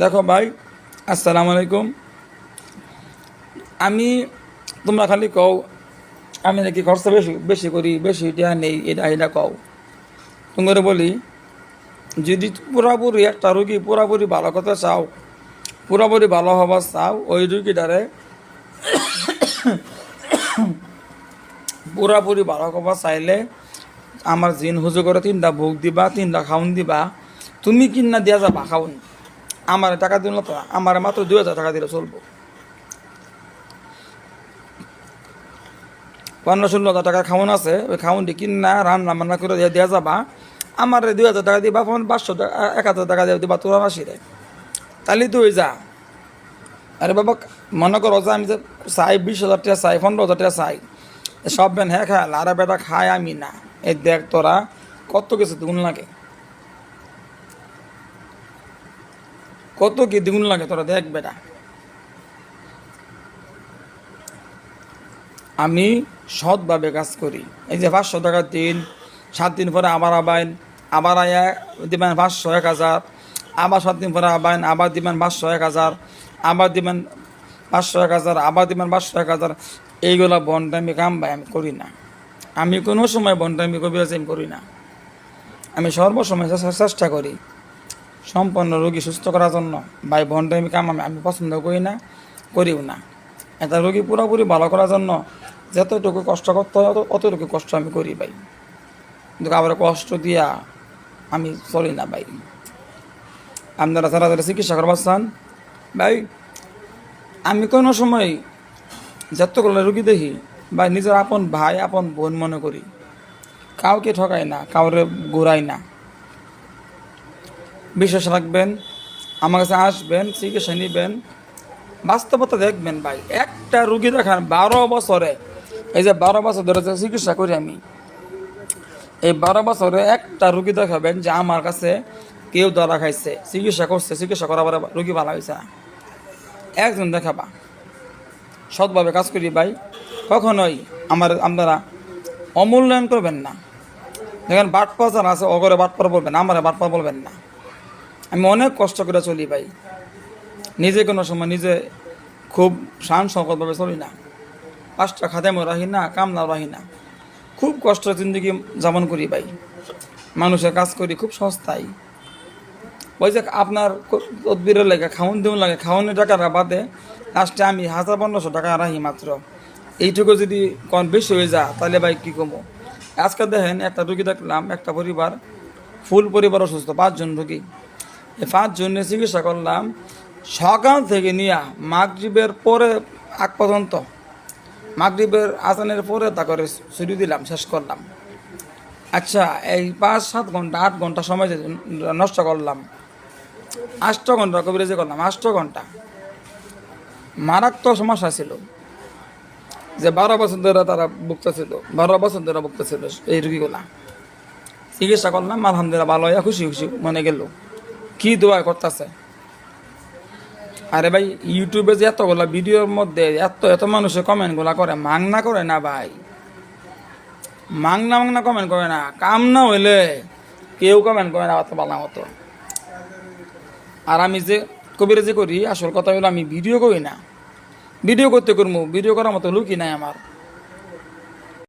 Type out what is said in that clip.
দেখো ভাই, আসসালামু আলাইকুম। আমি, তোমরা খালি কও, আমি নাকি খরচা বেশি বেশি করি, বেশি এটা নেই, এটা এটা কও। তোমার বলি, যদি পুরাপুরি একটা রুগী পুরাপুরি ভালো কথা চাও, পুরাপুরি ভালো হবার চাও, ওই রুগীটারে পুরাপুরি ভালো হবার চাইলে আমার জিন হুজু করে তিনটা ভোগ দিবা, তিনটা খাউন দিবা। তুমি কিনা দিয়া যাবা খাউন আমার টাকা দিল তো, আমার মাত্র দুই হাজার টাকা দিলে চলবো। পনেরো ষোলো হাজার টাকা খাওয়ান আছে, ওই খাওয়ানটি কিনা, রান্না বান্না করে দিয়ে দেওয়া যাবা। আমার দুই হাজার টাকা দিবা পাঁচশো টাকা, এক হাজার টাকা দিয়ে দিবা তোরা আসি রে তাহলে তুই যা। আরে বাবা, মনে করো যে আমি যে চাই, বিশ হাজার টাকা চাই, পনেরো হাজার টাকা চাই সব বেন হ্যাঁ খায়, লারা বেটা খায় আমি না। এই দেখ তোরা, কত কিছু দ্বিগুণ লাগে। কত কি দ্বিগুণ লাগে তোরা দেখ বেটা। আমি সৎভাবে কাজ করি। এই যে পাঁচশো টাকা তিন, সাত দিন পরে আবার আবাইন, আবার আয়া দিবেন পাঁচশো এক হাজার, আবার সাত দিন পরে আবাইন, আবার দিবেন পাঁচশো এক হাজার, আবার দিবেন পাঁচশো এক হাজার, আবার দিবেন পাঁচশো এক হাজার। এইগুলো বনটামি কাম ভাই আমি করি না। আমি কোনো সময় বনটামি কবিরাজ আমি করি না। আমি সর্বসময় চেষ্টা করি। সম্পন্ন রোগী সুস্থ করার জন্য ভাই বনটামি কাম আমি আমি পছন্দ করি না, করিও না। একটা রোগী পুরোপুরি ভালো করার জন্য যতটুকু কষ্ট করতে হয় অতটুকু কষ্ট আমি করি ভাই। কিন্তু আবার কষ্ট দিয়া আমি চলি না ভাই। আপনারা যারা যারা চিকিৎসা করবার চান, ভাই, আমি কোনো সময় যতগুলো রুগী দেখি বা নিজের আপন ভাই, আপন বোন মনে করি। কাউকে ঠকাই না, কাউরে ঘুরাই না। বিশ্বাস রাখবেন, আমার কাছে আসবেন, চিকিৎসা নিবেন, বাস্তবতা দেখবেন ভাই। একটা রুগী দেখান বারো বছরে, এই যে বারো বছর ধরে যে চিকিৎসা করি আমি, এই বারো বছরে একটা রুগী দেখাবেন যে আমার কাছে কেউ ধরা খাইছে, চিকিৎসা করছে, চিকিৎসা করার পরে রুগী ভালো হয়েছে না একজন দেখাবা, সৎভাবে কাজ করি ভাই, কখনোই আমার, আপনারা অমূল্যায়ন করবেন না। দেখেন বাটপা যারা আছে, অগরে বাটপার বলবেন, আমারে বাটপার বলবেন না। আমি অনেক কষ্ট করে চলি ভাই। নিজে কোনো সময় নিজে খুব শান সংকটভাবে চলি না। পাঁচটা খাদেমও রাখি না, কামলাও রাখি না। খুব কষ্ট জিন্দগি যাপন করি ভাই। মানুষের কাজ করি, খুব সস্তায় ওই যে আপনার তদবিরের লাগে খাওয়ান দেওয়া লাগে, খাওয়ানোর টাকা বাদে লাস্টে আমি হাজার পনেরোশো টাকা রাখি মাত্র। এইটুকু যদি কম বেশি হয়ে যা, তাহলে ভাই কী কমো? আজকে দেখেন একটা রুগী দেখলাম, একটা পরিবার, ফুল পরিবার অসুস্থ, পাঁচজন রুগী। পাঁচজনের চিকিৎসা করলাম। সকাল থেকে নিয়ে মাগরীবের পরে আগ পর্যন্ত, মাগরীবের আজানের পরে তা করে শুরু দিলাম, শেষ করলাম। আচ্ছা এই পাঁচ, সাত ঘণ্টা, আট ঘণ্টা সময় নষ্ট করলাম। আষ্ট ঘণ্টা কবিরাজি করলাম, আষ্ট ঘণ্টা। মারাত্মক সমস্যা ছিল। যে বারো বছর ধরে তারা ভুগতেছিল বারো বছর ধরে ভুগতেছিল এই রুগীগুলা। চিকিৎসা করলাম, আলহামদুলিল্লাহ, ভালো হইয়া খুশি খুশি মনে গেল। কি দোয়া করতেছে? আরে ভাই ইউটিউবে যে এতগুলা ভিডিওর মধ্যে এত এত মানুষের কমেন্টগুলা করে, মাংনা করে না ভাই। মাংনা মাংনা কমেন্ট করে না, কাম না হইলে কেউ কমেন্ট করে না অত মতো। আর আমি যে কবিরাজি করি, আসল কথা হলো আমি ভিডিও করি না। ভিডিও করতে করব ভিডিও করার মতো লুকি নাই আমার।